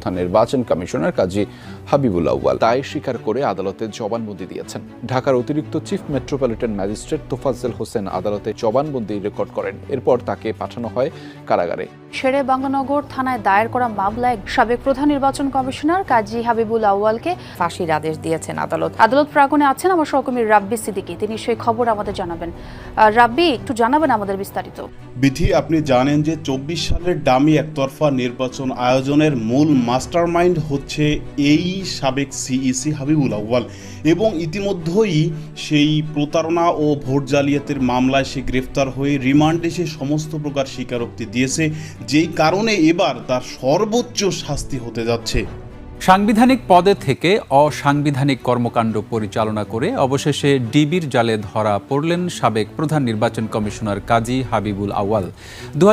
প্রধান নির্বাচন কমিশনার কাজী হাবিবুল আউয়াল তাই স্বীকার করে আদালতে জবানবন্দি দিয়েছেন। ঢাকার অতিরিক্ত chief metropolitan magistrate Tofazzal Hossain আদালতে জবানবন্দি রেকর্ড করেন। এরপর তাকে পাঠানো হয় কারাগারে। শেরে বাংলানগর থানায় দায়ের করা মামলায় সাবেক প্রধান নির্বাচন কমিশনার কাজী হাবিবুল আউয়ালকে ফাঁসির আদেশ দিয়েছেন আদালত। আদালত প্রাঙ্গণে আছেন আমার সহকর্মী রাব্বি সিদ্দিকী। তিনি সেই খবর আমাদের জানাবেন। রাব্বি, একটু জানাবেন আমাদের বিস্তারিত। বিধি, আপনি জানেন যে চব্বিশ সালের ডামি একতরফা নির্বাচন আয়োজনের মূল মাস্টারমাইন্ড হচ্ছে এই সাবেক সিইসি হাবিবুল আউয়াল এবং ইতিমধ্যেই সেই প্রতারণা ও ভোট জালিয়াতির মামলায় সে গ্রেফতার হয়ে রিমান্ডে সে সমস্ত প্রকার স্বীকারোক্তি দিয়েছে, যেই কারণে এবার তার সর্বোচ্চ শাস্তি হতে যাচ্ছে। সাংবিধানিক পদে থেকে অসাংবিধানিক কর্মকাণ্ড পরিচালনা করে অবশেষে ডিবির জালে ধরা পড়লেন সাবেক প্রধান নির্বাচন কমিশনার কাজী হাবিবুল আওয়াল দু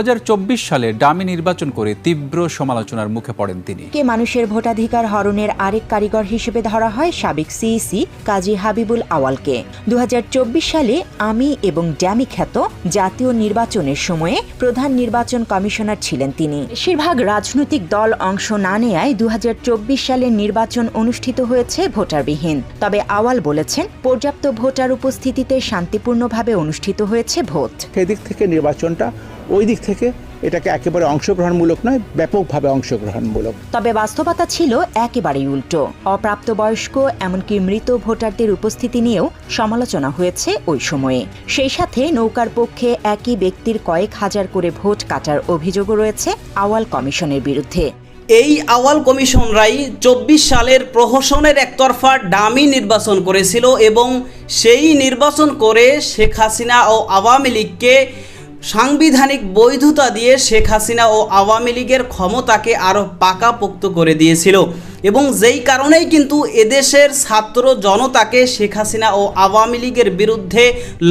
সালে ডামি নির্বাচন করে তীব্র সমালোচনার মুখে পড়েন তিনি। কে মানুষের ভোটাধিকার হরণের আরেক কারিগর হিসেবে ধরা হয় সাবেক সিইসি কাজী হাবিবুল আওয়ালকে দু হাজার চব্বিশ সালে আমি এবং ড্যামি খ্যাত জাতীয় নির্বাচনের সময়ে প্রধান নির্বাচন কমিশনার ছিলেন তিনি। বেশিরভাগ রাজনৈতিক দল অংশ না নেয়ায় দু সালের নির্বাচন অনুষ্ঠিত হয়েছে ভোটারবিহীন। তবে আওয়াল বলেছেন পর্যাপ্ত ভোটার উপস্থিতিতে শান্তিপূর্ণভাবে অনুষ্ঠিত হয়েছে ভোট। সেদিক থেকে নির্বাচনটা ওই দিক থেকে এটাকে একেবারে অংশগ্রহণমূলক নয় ব্যাপকভাবে অংশগ্রহণমূলক। তবে বাস্তবতা ছিল একেবারেই উল্টো। অপ্রাপ্তবয়স্ক এমনকি মৃত ভোটারদের উপস্থিতি নিয়েও সমালোচনা হয়েছে ওই সময়ে। সেই সাথে নৌকার পক্ষে একই ব্যক্তির কয়েক হাজার করে ভোট কাটার অভিযোগও রয়েছে আওয়াল কমিশনের বিরুদ্ধে। এই আওয়াল কমিশনরাই চব্বিশ সালের প্রহসনের একতরফা ডামি নির্বাচন করেছিল এবং সেই নির্বাচন করে শেখ হাসিনা ও আওয়ামী লীগকে সাংবিধানিক বৈধতা দিয়ে শেখ হাসিনা ও আওয়ামী লীগের ক্ষমতাকে আরও পাকাপোক্ত করে দিয়েছিল। এবং যেই কারণেই কিন্তু এদেশের ছাত্র জনতাকে শেখ হাসিনা ও আওয়ামী লীগের বিরুদ্ধে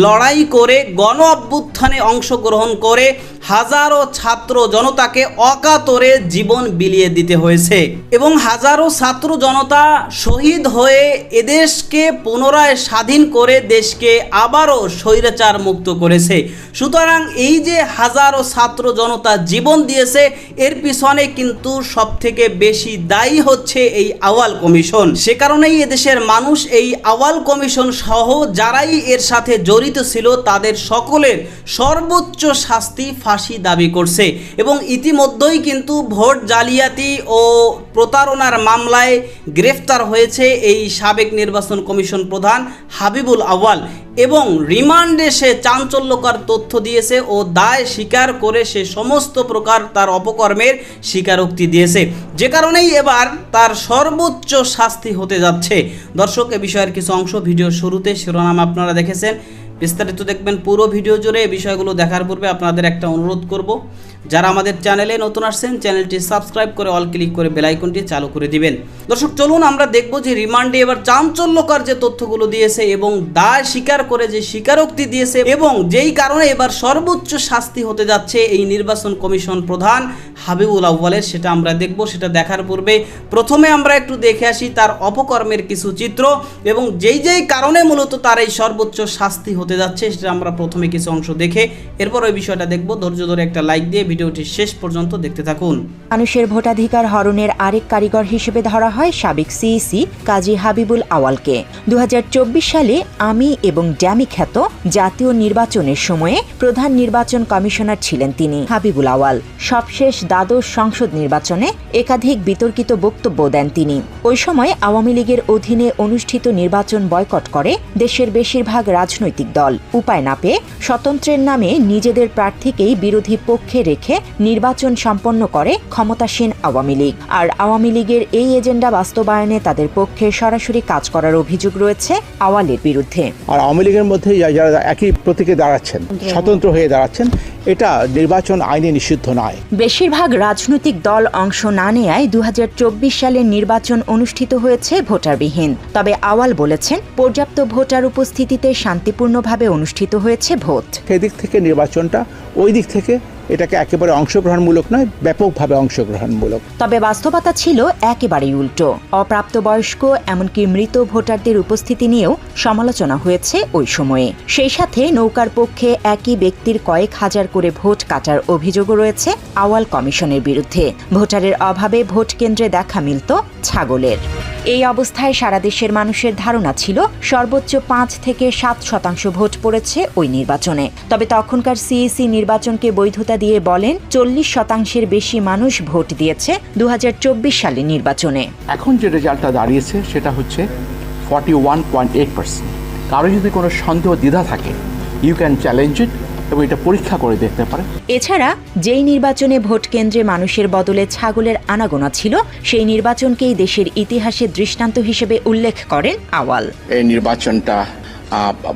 লড়াই করে গণ অভ্যুত্থানে অংশগ্রহণ করে হাজারো ছাত্র জনতাকে অকাতরে জীবন বিলিয়ে দিতে হয়েছে। এবং হাজারো ছাত্র জনতা শহীদ হয়ে এদেশকে পুনরায় স্বাধীন করে দেশকে আবারও স্বৈরাচার মুক্ত করেছে। সুতরাং এই যে হাজারো ছাত্র জনতা জীবন দিয়েছে, এর পিছনে কিন্তু সবথেকে বেশি দায়ী হচ্ছে এই আওয়াল কমিশন। সে কারণেই এদেশের মানুষ এই আওয়াল কমিশন সহ যারাই এর সাথে জড়িত ছিল, তাদের সকলের সর্বোচ্চ শাস্তি ফাঁসি দাবি করছে। এবং ইতিমধ্যেই কিন্তু ভোট জালিয়াতি ও প্রতারণার মামলায় গ্রেফতার হয়েছে এই সাবেক নির্বাচন কমিশন প্রধান হাবিবুল আওয়াল এবং রিমান্ডে সে চাঞ্চল্যকর তথ্য দিয়েছে ও দায় স্বীকার করে সে সমস্ত প্রকার তার অপকর্মের স্বীকারোক্তি দিয়েছে। যে কারণেই এবার তার সর্বোচ্চ শাস্তি হতে যাচ্ছে। দর্শক, এ বিষয়ের কিছু অংশ ভিডিও শুরুতে শিরোনাম আপনারা দেখেছেন। বিস্তারিত দেখবেন পুরো ভিডিও জুড়ে এই বিষয়গুলো দেখার পূর্বে আপনাদের একটা অনুরোধ করব। যারা আমাদের চ্যানেলে নতুন আসছেন, চ্যানেলটি সাবস্ক্রাইব করে অল ক্লিক করে বেল আইকনটি চালু করে দিবেন। দর্শক, চলুন আমরা দেখব যে রিমান্ডে এবার চাঞ্চল্যকর যে তথ্যগুলো দিয়েছে এবং দায় স্বীকার করে যে স্বীকারোক্তি দিয়েছে এবং যেই কারণে এবার সর্বোচ্চ শাস্তি হতে যাচ্ছে এই নির্বাচন কমিশন প্রধান হাবিবুল আউ্বালের সেটা আমরা দেখব, সেটা দেখার পূর্বে। প্রথমে আমরা একটু দেখে আসি তার অপকর্মের কিছু চিত্র এবং যেই যেই কারণে মূলত তার এই সর্বোচ্চ শাস্তি যাচ্ছে, সেটা আমরা প্রথমে কিছু অংশ দেখে এরপর ওই বিষয়টা দেখব। ধৈর্য ধরে একটা লাইক দিয়ে ভিডিওটি শেষ পর্যন্ত দেখতে থাকুন। মানুষের ভোটাধিকার হরণের আরেক কারিগর হিসেবে ধরা হয় সাবেক সিইসি কাজী হাবিবুল আওয়ালকে। দু সালে আমি এবং ড্যামি খ্যাত জাতীয় নির্বাচনের সময়ে প্রধান নির্বাচন কমিশনার ছিলেন তিনি হাবিবুল আওয়াল। সবশেষ দ্বাদশ সংসদ নির্বাচনে একাধিক বিতর্কিত বক্তব্য দেন তিনি। ওই সময় আওয়ামী লীগের অধীনে অনুষ্ঠিত নির্বাচন বয়কট করে দেশের বেশিরভাগ রাজনৈতিক দল। উপায় না পেয়ে স্বতন্ত্রের নামে নিজেদের প্রার্থীকেই বিরোধী পক্ষে রেখে নির্বাচন সম্পন্ন করে ক্ষমতাসীন আওয়ামী লীগ। আর আওয়ামী লীগের এই এজেন্ডা বাস্তবায়নে তাদের পক্ষে সরাসরি কাজ করার অভিযোগ রয়েছে আওয়ালের বিরুদ্ধে। আর আওয়ামী লীগের মধ্যে যারা একই প্রতীকে দাঁড়াচ্ছেন স্বতন্ত্র হয়ে দাঁড়াচ্ছেন এটা নির্বাচন আইনে নিষিদ্ধ নয়। বেশিরভাগ রাজনৈতিক দল অংশ না নেয়ায় দু সালের নির্বাচন অনুষ্ঠিত হয়েছে ভোটারবিহীন। তবে আওয়াল বলেছেন পর্যাপ্ত ভোটার উপস্থিতিতে শান্তিপূর্ণভাবে অনুষ্ঠিত হয়েছে ভোট। সেদিক থেকে নির্বাচনটা ওই দিক থেকে এটাকে একেবারে অংশগ্রহণমূলক নয়, ব্যাপকভাবে অংশগ্রহণমূলক। তবে বাস্তবতা ছিল একেবারেই উল্টো। অপ্রাপ্তবয়স্ক, এমনকি মৃত ভোটারদের উপস্থিতি নিয়েও সমালোচনা হয়েছে ওই সময়ে। সেই সাথে নৌকার পক্ষে একই ব্যক্তির কয়েক হাজার করে ভোট কাটার অভিযোগও রয়েছে আওয়াল কমিশনের বিরুদ্ধে। ভোটারের অভাবে ভোট কেন্দ্রে দেখা মিলত ছাগলের। এই অবস্থায় সারা দেশের মানুষের ধারণা ছিল সর্বোচ্চ পাঁচ থেকে সাত শতাংশ ভোট পড়েছে ওই নির্বাচনে। তবে তখনকার সিইসি নির্বাচনকে বৈধতা দিয়ে বলেন চল্লিশ শতাংশের বেশি মানুষ ভোট দিয়েছে দু সালে নির্বাচনে। এখন যে রেজাল্টটা দাঁড়িয়েছে সেটা হচ্ছে forty one point eight percent. কারও যদি কোনো সন্দেহ দ্বিধা থাকে ইউ ক্যান চ্যালেঞ্জ ইট এবং এটা পরীক্ষা করে দেখতে পারে এছাড়া যেই নির্বাচনে ভোট কেন্দ্রে মানুষের বদলে ছাগলের আনাগোনা ছিল সেই নির্বাচনকেই দেশের ইতিহাসে দৃষ্টান্ত হিসেবে উল্লেখ করেন আওয়াল। এই নির্বাচনটা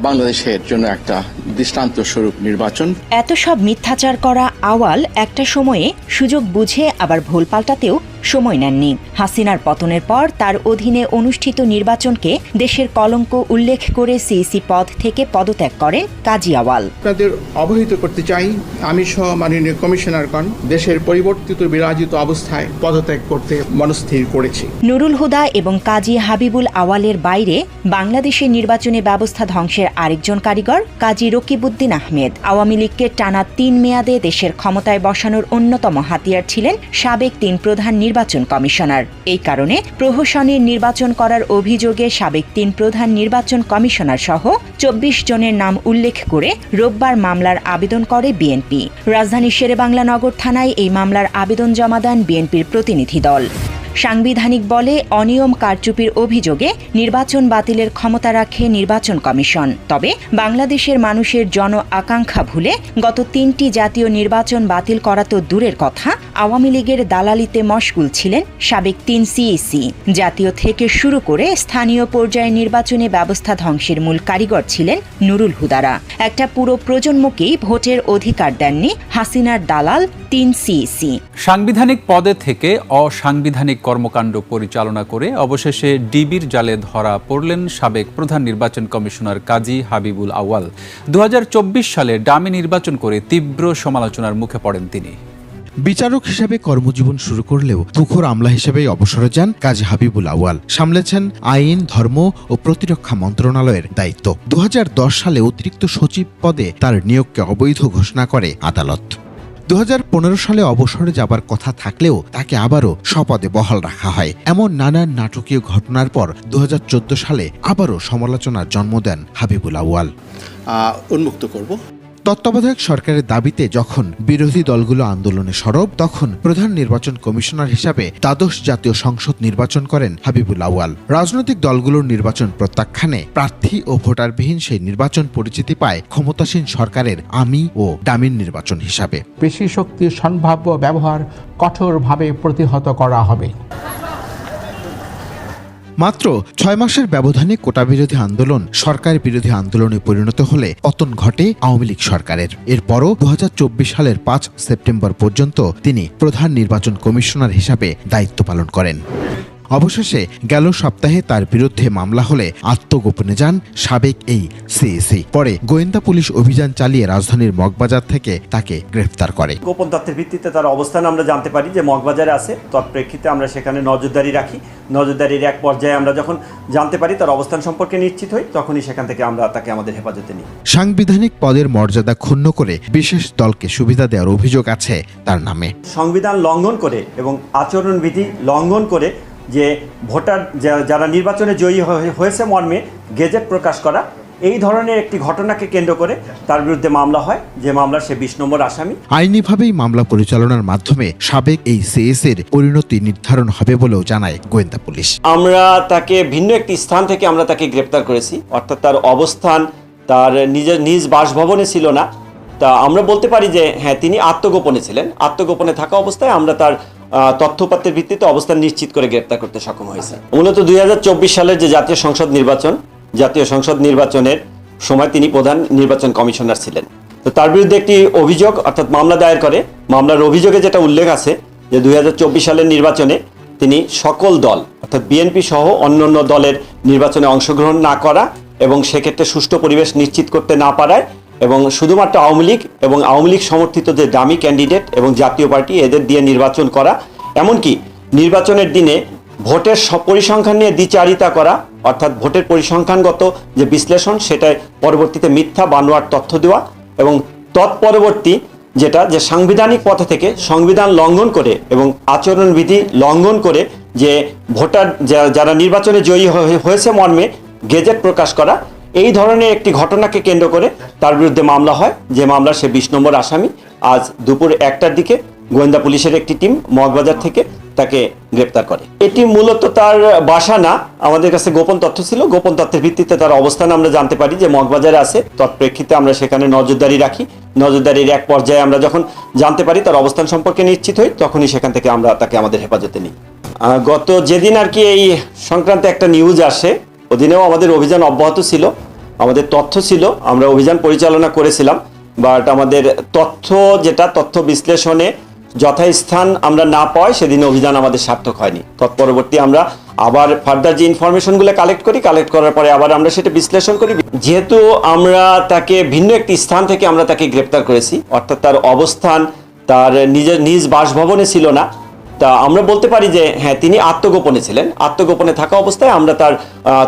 বাংলাদেশের জন্য একটা দৃষ্টান্ত স্বরূপ নির্বাচন। এত সব মিথ্যাচার করা আওয়াল একটা সময়ে সুযোগ বুঝে আবার ভুল পাল্টাতেও সময় নেননি। হাসিনার পতনের পর তার অধীনে অনুষ্ঠিত নির্বাচনকে দেশের কলঙ্ক উল্লেখ করে সিইসি পদ থেকে পদত্যাগ করেন কাজী আওয়াল আপনাদের অবহিত করতে চাই আমি সহ মাননীয় কমিশনারগণ দেশের পরিবর্তিত বিরাজিত অবস্থায় পদত্যাগ করতে মনস্থির করেছি। নুরুল হুদা এবং কাজী হাবিবুল আওয়ালের বাইরে বাংলাদেশের নির্বাচনী ব্যবস্থা ধ্বংসের আরেকজন কারিগর কাজী রকিবউদ্দিন আহমেদ। আওয়ামী লীগকে টানা তিন মেয়াদে দেশের ক্ষমতায় বসানোর অন্যতম হাতিয়ার ছিলেন সাবেক তিন প্রধান নির্বাচন কমিশনার। এই কারণে প্রহসনের নির্বাচন করার অভিযোগে সাবেক তিন প্রধান নির্বাচন কমিশনার সহ চব্বিশ জনের নাম উল্লেখ করে রোববার মামলার আবেদন করে বিএনপি। রাজধানীর শেরেবাংলা নগর থানায় এই মামলার আবেদন জমা দেন বিএনপির প্রতিনিধি দল। সাংবিধানিক বলে অনিয়ম কারচুপির অভিযোগে নির্বাচন বাতিলের ক্ষমতা রাখে নির্বাচন কমিশন। তবে বাংলাদেশের মানুষের জন আকাঙ্ক্ষা ভুলে গত তিনটি জাতীয় নির্বাচন বাতিল করা তো দূরের কথা, আওয়ামী লীগের দালালিতে মশগুল ছিলেন সাবেক তিন সিইসি। জাতীয় থেকে শুরু করে স্থানীয় পর্যায়ে নির্বাচনে ব্যবস্থা ধ্বংসের মূল কারিগর ছিলেন নুরুল হুদারা। একটা পুরো প্রজন্মকেই ভোটের অধিকার দেননি হাসিনার দালাল তিন সিইসি। সাংবিধানিক পদে থেকে অসাংবিধানিক কর্মকাণ্ড পরিচালনা করে অবশেষে ডিবির জালে ধরা পড়লেন সাবেক প্রধান নির্বাচন কমিশনার কাজী হাবিবুল আওয়াল দু হাজার চব্বিশ সালে ডামি নির্বাচন করে তীব্র সমালোচনার মুখে পড়েন তিনি। বিচারক হিসেবে কর্মজীবন শুরু করলেও তুখোর আমলা হিসেবেই অবসরে যান কাজী হাবিবুল আওয়াল সামলেছেন আইন, ধর্ম ও প্রতিরক্ষা মন্ত্রণালয়ের দায়িত্ব। দু হাজার দশ সালে অতিরিক্ত সচিব পদে তার নিয়োগকে অবৈধ ঘোষণা করে আদালত। দু হাজার পনেরো সালে অবসরে যাবার কথা থাকলেও তাকে আবারও স্বপদে বহাল রাখা হয়। এমন নানান নাটকীয় ঘটনার পর দু হাজার চোদ্দ সালে আবারও সমালোচনার জন্ম দেন হাবিবুল আউয়াল। উন্মুক্ত করব। তত্ত্বাবধায়ক সরকারের দাবিতে যখন বিরোধী দলগুলো আন্দোলনে সরব, তখন প্রধান নির্বাচন কমিশনার হিসাবে দ্বাদশ জাতীয় সংসদ নির্বাচন করেন হাবিবুল আওয়াল রাজনৈতিক দলগুলোর নির্বাচন প্রত্যাখ্যানে প্রার্থী ও ভোটারবিহীন সেই নির্বাচন পরিচিতি পায় ক্ষমতাসীন সরকারের আমি ও ডামিন নির্বাচন হিসাবে। পেশি শক্তির সম্ভাব্য ব্যবহার কঠোরভাবে প্রতিহত করা হবে। মাত্র ছয় মাসের ব্যবধানে কোটা বিরোধী আন্দোলন সরকার বিরোধী আন্দোলনে পরিণত হলে পতন ঘটে আওয়ামী লীগ সরকারের। এরপরও দু হাজার চব্বিশ সালের পাঁচ সেপ্টেম্বর পর্যন্ত তিনি প্রধান নির্বাচন কমিশনার হিসাবে দায়িত্ব পালন করেন। অবশেষে গেল সপ্তাহে তার বিরুদ্ধে মামলা হলে আত্মগোপনে যান সাবেক এই সিএসি। পরে গোয়েন্দা পুলিশ অভিযান চালিয়ে রাজধানীর মগবাজার থেকে তাকে গ্রেফতার করে। গোপন তথ্যের ভিত্তিতে তার অবস্থান আমরা জানতে পারি যে মগবাজারে আছে। তৎপ্রেক্ষিতে আমরা সেখানে নজরদারি রাখি। নজরদারির এক পর্যায়ে আমরা যখন জানতে পারি তার অবস্থান সম্পর্কে নিশ্চিত হই তখনই সেখান থেকে আমরা তাকে আমাদের হেফাজতে নিই। সাংবিধানিক পদের মর্যাদা ক্ষুণ্ণ করে বিশেষ দলকে সুবিধা দেওয়ার অভিযোগ আছে তার নামে। সংবিধান লঙ্ঘন করে এবং আচরণবিধি লঙ্ঘন করে যে ভোটার যারা নির্বাচনে জয়ী হয়ে- হয়েছে মর্মে গেজেট প্রকাশ করা এই ধরনের একটি ঘটনাকে কেন্দ্র করে তার বিরুদ্ধে মামলা হয়। যে মামলার সে বিশ নম্বর আসামি। আইনিভাবেই মামলা পরিচালনার মাধ্যমে সাবেক এই সিএস এর পরিণতি নির্ধারণ হবে বলেও জানায় গোয়েন্দা পুলিশ। আমরা তাকে ভিন্ন একটি স্থান থেকে আমরা তাকে গ্রেপ্তার করেছি। অর্থাৎ তার অবস্থান তার নিজের নিজ বাসভবনে ছিল না। তা আমরা বলতে পারি যে হ্যাঁ তিনি আত্মগোপনে ছিলেন। আত্মগোপনে থাকা অবস্থায় আমরা তার তথ্যপাত্রের ভিত্তিতে অবস্থান নিশ্চিত করে গ্রেপ্তার করতে সক্ষম হয়েছে। মূলত দুই সালের যে জাতীয় সংসদ নির্বাচন, জাতীয় সংসদ নির্বাচনের সময় তিনি প্রধান নির্বাচন কমিশনার ছিলেন। তো তার বিরুদ্ধে একটি অভিযোগ, অর্থাৎ মামলা দায়ের করে। মামলার অভিযোগে যেটা উল্লেখ আছে, যে দুই হাজার চব্বিশ সালের নির্বাচনে তিনি সকল দল, অর্থাৎ বিএনপি সহ অন্যান্য দলের নির্বাচনে অংশগ্রহণ না করা এবং সেক্ষেত্রে সুষ্ঠু পরিবেশ নিশ্চিত করতে না পারায় এবং শুধুমাত্র আওয়ামী লীগ এবং আওয়ামী লীগ সমর্থিত যে দামি ক্যান্ডিডেট এবং জাতীয় পার্টি এদের দিয়ে নির্বাচন করা, এমনকি নির্বাচনের দিনে ভোটের পরিসংখ্যান নিয়ে দ্বিচারিতা করা, অর্থাৎ ভোটের পরিসংখ্যানগত যে বিশ্লেষণ সেটায় পরবর্তীতে মিথ্যা বানোয়ার তথ্য দেওয়া এবং তৎপরবর্তী যেটা যে সাংবিধানিক পথে থেকে সংবিধান লঙ্ঘন করে এবং আচরণবিধি লঙ্ঘন করে যে ভোটার যারা নির্বাচনে জয়ী হয়ে- হয়েছে মর্মে, গেজেট প্রকাশ করা এই ধরনের একটি ঘটনাকে কেন্দ্র করে তার বিরুদ্ধে মামলা হয়। যে মামলার সে বিশ নম্বর আসামি আজ দুপুর একটার দিকে গোয়েন্দা পুলিশের একটি টিম মগবাজার থেকে তাকে গ্রেপ্তার করে। এটি মূলত তার বাসা না, আমাদের কাছে গোপন তথ্য ছিল। গোপন তথ্যের ভিত্তিতে তার অবস্থান আমরা জানতে পারি যে মগবাজারে আছে। তৎপ্রেক্ষিতে আমরা সেখানে নজরদারি রাখি। নজরদারির এক পর্যায়ে আমরা যখন জানতে পারি তার অবস্থান সম্পর্কে নিশ্চিত হই, তখনই সেখান থেকে আমরা তাকে আমাদের হেফাজতে নিই। গত যেদিন আর কি এই সংক্রান্ত একটা নিউজ আসে ওদিনেও আমাদের অভিযান অব্যাহত ছিল, আমাদের তথ্য ছিল, আমরা অভিযান পরিচালনা করেছিলাম বাট আমাদের তথ্য যেটা, তথ্য বিশ্লেষণে যথাস্থান আমরা না পাই সেদিন অভিযান আমাদের সার্থক হয়নি। তৎপরবর্তী আমরা আবার ফার্দার যে ইনফরমেশনগুলো কালেক্ট করি কালেক্ট করার পরে আবার আমরা সেটা বিশ্লেষণ করি। যেহেতু আমরা তাকে ভিন্ন একটি স্থান থেকে আমরা তাকে গ্রেপ্তার করেছি, অর্থাৎ তার অবস্থান তার নিজের নিজ বাসভবনে ছিল না তা আমরা বলতে পারি যে হ্যাঁ তিনি আত্মগোপনে ছিলেন। আত্মগোপনে থাকা অবস্থায় আমরা তার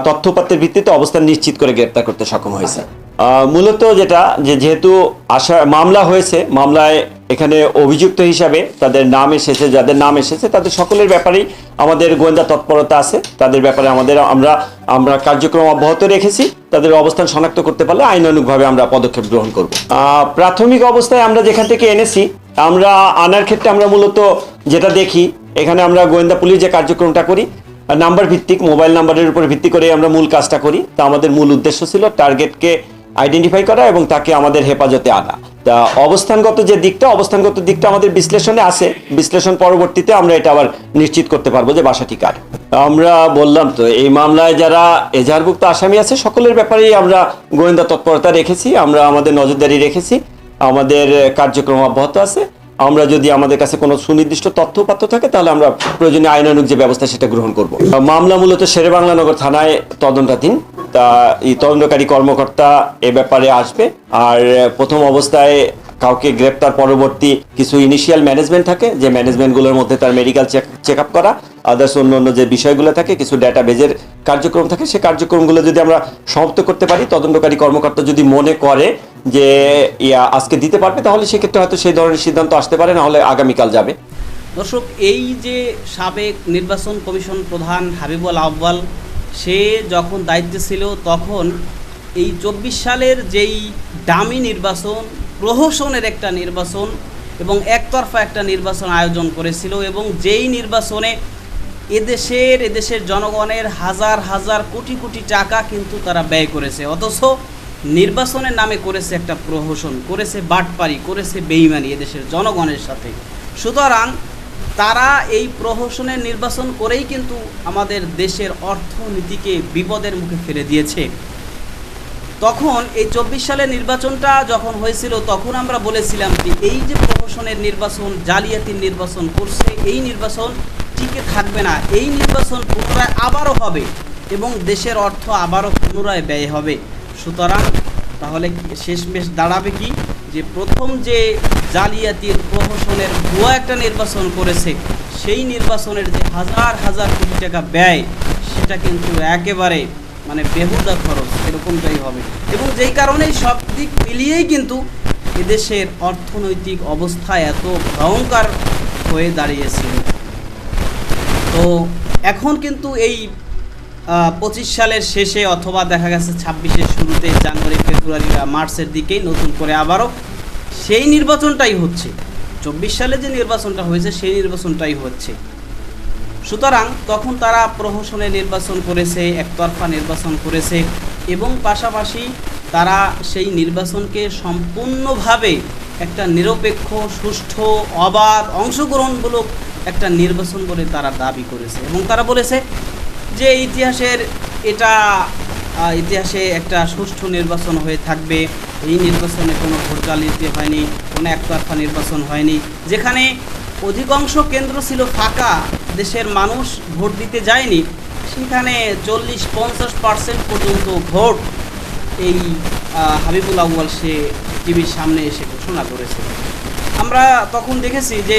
তথ্যপাত্রের ভিত্তিতে অবস্থান নিশ্চিত করে গ্রেপ্তার করতে সক্ষম হয়েছে। আহ, মূলত যেটা যে যেহেতু আশা মামলা হয়েছে মামলায় এখানে অভিযুক্ত হিসাবে তাদের নাম এসেছে যাদের নাম এসেছে তাদের সকলের ব্যাপারেই আমাদের গোয়েন্দা তৎপরতা আছে। তাদের ব্যাপারে আমাদের আমরা আমরা কার্যক্রম অব্যাহত রেখেছি। তাদের অবস্থান শনাক্ত করতে পারলে আইনানুগভাবে আমরা পদক্ষেপ গ্রহণ করব। আহ, প্রাথমিক অবস্থায় আমরা যেখান থেকে এনেছি আমরা আনার ক্ষেত্রে আমরা মূলত যেটা দেখি, এখানে আমরা গোয়েন্দা পুলিশ যে কার্যক্রমটা করি নাম্বার ভিত্তিক মোবাইল নাম্বারের উপর ভিত্তি করে আমরা মূল কাজটা করি। তা আমাদের মূল উদ্দেশ্য ছিল টার্গেটকে আইডেন্টিফাই করা এবং তাকে আমাদের হেফাজতে আনা। তা অবস্থানগত যে দিকটা, অবস্থানগত দিকটা আমাদের বিশ্লেষণে আছে। বিশ্লেষণ পরবর্তীতে আমরা এটা আবার নিশ্চিত করতে পারব যে বাসাটি কার। আমরা বললাম তো, এই মামলায় যারা এজাহারভুক্ত আসামি আছে, সকলের ব্যাপারেই আমরা গোয়েন্দা তৎপরতা রেখেছি, আমরা আমাদের নজরদারি রেখেছি। আমাদের কার্যক্রম অব্যাহত আছে। আমরা যদি আমাদের কাছে কোনো সুনির্দিষ্ট তথ্য পাত্র থাকে, তাহলে আমরা প্রয়োজনীয় আইনানুগ যে ব্যবস্থা, সেটা গ্রহণ করব। মামলা মূলত শেরে বাংলানগর থানায় তদন্তাধীন। তা এই তদন্তকারী কর্মকর্তা এ ব্যাপারে আসবে। আর প্রথম অবস্থায় কাউকে গ্রেপ্তার পরবর্তী কিছু ইনিশিয়াল ম্যানেজমেন্ট থাকে, যে ম্যানেজমেন্টগুলোর মধ্যে তার মেডিকেল চেক আপ করা। আদার্স অন্য অন্য যে বিষয়গুলো থাকে, কিছু ডেটাবেজের কার্যক্রম থাকে, সে কার্যক্রমগুলো যদি আমরা সমাপ্ত করতে পারি, তদন্তকারী কর্মকর্তা যদি মনে করে যে, ইয়া, আজকে দিতে পারবে, তাহলে সেক্ষেত্রে হয়তো সেই ধরনের সিদ্ধান্ত আসতে পারে না হলে আগামীকাল যাবে। দর্শক, এই যে সাবেক নির্বাচন কমিশন প্রধান হাবিবুল আব্বাল সে যখন দায়িত্বে ছিল, তখন এই চব্বিশ সালের যেই দামি নির্বাচন, প্রহসনের একটা নির্বাচন এবং একতরফা একটা নির্বাচন আয়োজন করেছিল এবং যেই নির্বাচনে এদেশের এদেশের জনগণের হাজার হাজার কোটি কোটি টাকা কিন্তু তারা ব্যয় করেছে। অথচ নির্বাচনের নামে করেছে একটা প্রহসন, করেছে বাটপারি, করেছে বেইমানি এদেশের জনগণের সাথে। সুতরাং তারা এই প্রহসনের নির্বাচন করেই কিন্তু আমাদের দেশের অর্থনীতিকে বিপদের মুখে ফেলে দিয়েছে। তখন এই চব্বিশ সালের নির্বাচনটা যখন হয়েছিল, তখন আমরা বলেছিলাম যে এই যে প্রহসনের নির্বাচন, জালিয়াতির নির্বাচন করছে, এই নির্বাচন টিকে থাকবে না। এই নির্বাচন পুনরায় আবারও হবে এবং দেশের অর্থ আবারও পুনরায় ব্যয় হবে। সুতরাং তাহলে শেষমেশ দাঁড়াবে কি? যে প্রথম যে জালিয়াতির প্রহসনের ভুয়া একটা নির্বাচন করেছে, সেই নির্বাচনের যে হাজার হাজার কোটি টাকা ব্যয়, সেটা কিন্তু একেবারে মানে বেহুদা খরচ, এরকমটাই হবে। এবং যেই কারণে সব দিক মিলিয়েই কিন্তু এদেশের অর্থনৈতিক অবস্থা এত ভয়ঙ্কর হয়ে দাঁড়িয়েছিল তো এখন কিন্তু এই পঁচিশ সালের শেষে অথবা দেখা গেছে ছাব্বিশের শুরুতে জানুয়ারি, ফেব্রুয়ারি বা মার্চের দিকেই নতুন করে আবারও সেই নির্বাচনটাই হচ্ছে। চব্বিশ সালে যে নির্বাচনটা হয়েছে, সেই নির্বাচনটাই হচ্ছে। সুতরাং তখন তারা প্রহসনে নির্বাচন করেছে, একতরফা নির্বাচন করেছে এবং পাশাপাশি তারা সেই নির্বাচনকে সম্পূর্ণভাবে একটা নিরপেক্ষ, সুষ্ঠু, অবাধ, অংশগ্রহণমূলক একটা নির্বাচন বলে তারা দাবি করেছে এবং তারা বলেছে যে ইতিহাসের এটা ইতিহাসে একটা সুষ্ঠু নির্বাচন হয়ে থাকবে, এই নির্বাচনে কোনো ভোট জালিয়াতি হয়নি, কোনো একতরফা নির্বাচন হয়নি। যেখানে অধিকাংশ কেন্দ্র ছিল ফাঁকা, দেশের মানুষ ভোট দিতে যায়নি, সেখানে চল্লিশ, পঞ্চাশ পার্সেন্ট পর্যন্ত ভোট এই হাবিবুল আউয়াল সে টিভির সামনে এসে ঘোষণা করেছে। আমরা তখন দেখেছি যে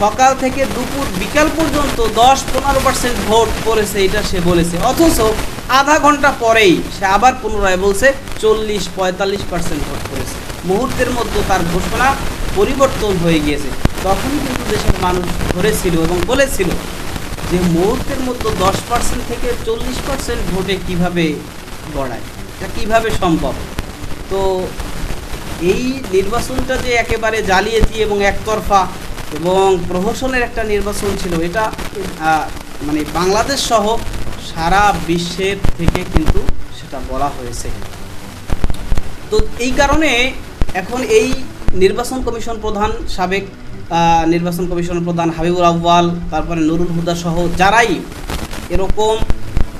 সকাল থেকে দুপুর, বিকাল পর্যন্ত দশ পনেরো পার্সেন্ট ভোট পড়েছে এটা সে বলেছে। অথচ আধা ঘণ্টা পরেই সে আবার পুনরায় বলছে চল্লিশ পঁয়তাল্লিশ পার্সেন্ট ভোট পড়েছে মুহূর্তের মধ্যে তার ঘোষণা পরিবর্তন হয়ে গিয়েছে। তখনই কিন্তু দেশের মানুষ ধরেছিল এবং বলেছিল যে মুহূর্তের মধ্যে দশ পার্সেন্ট থেকে চল্লিশ পার্সেন্ট ভোটে কীভাবে গড়ায়? এটা কীভাবে সম্ভব? তো এই নির্বাচনটা যে একেবারে জালিয়াতি এবং একতরফা এবং প্রহসনের একটা নির্বাচন ছিল, এটা মানে বাংলাদেশ সহ সারা বিশ্বের থেকে কিন্তু সেটা বলা হয়েছে। তো এই কারণে এখন এই নির্বাচন কমিশন প্রধান সাবেক নির্বাচন কমিশন প্রধান হাবিবুল আউ্বাল তারপরে নুরুল হুদা সহ যারাই এরকম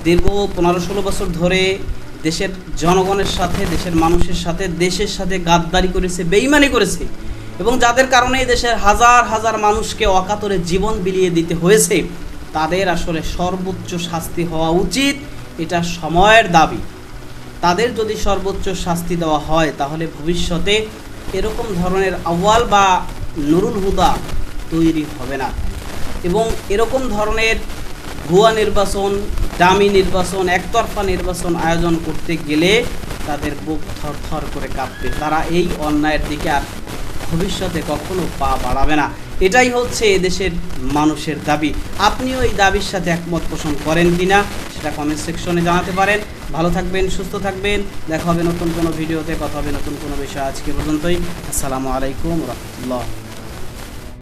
দীর্ঘ পনেরো ষোলো বছর ধরে দেশের জনগণের সাথে, দেশের মানুষের সাথে, দেশের সাথে গাদ্দারি করেছে, বেইমানি করেছে এবং যাদের কারণে দেশের হাজার হাজার মানুষকে অকাতরে জীবন বিলিয়ে দিতে হয়েছে, তাদের আসলে সর্বোচ্চ শাস্তি হওয়া উচিত, এটা সময়ের দাবি। তাদের যদি সর্বোচ্চ শাস্তি দেওয়া হয়, তাহলে ভবিষ্যতে এরকম ধরনের আওয়াল বা নুরুল হুদা তৈরি হবে না। এবং এরকম ধরনের ভুয়া নির্বাচন, দামি নির্বাচন, একতরফা নির্বাচন আয়োজন করতে গেলে তাদের বুক থরথর করে কাঁপবে। তারা এই অন্যায়ের দিকে আর ভবিষ্যতে কখনো পা বাড়াবে না। এটাই হচ্ছে এদেশের মানুষের দাবি। আপনিও এই দাবির সাথে একমত পোষণ করেন কি না, সেটা কমেন্ট সেকশনে জানাতে পারেন। ভালো থাকবেন, সুস্থ থাকবেন। দেখা হবে নতুন কোনো ভিডিওতে কথা হবে নতুন কোনো বিষয় আজকে পর্যন্তই। আসসালামু আলাইকুম, রহমতুল্লাহ।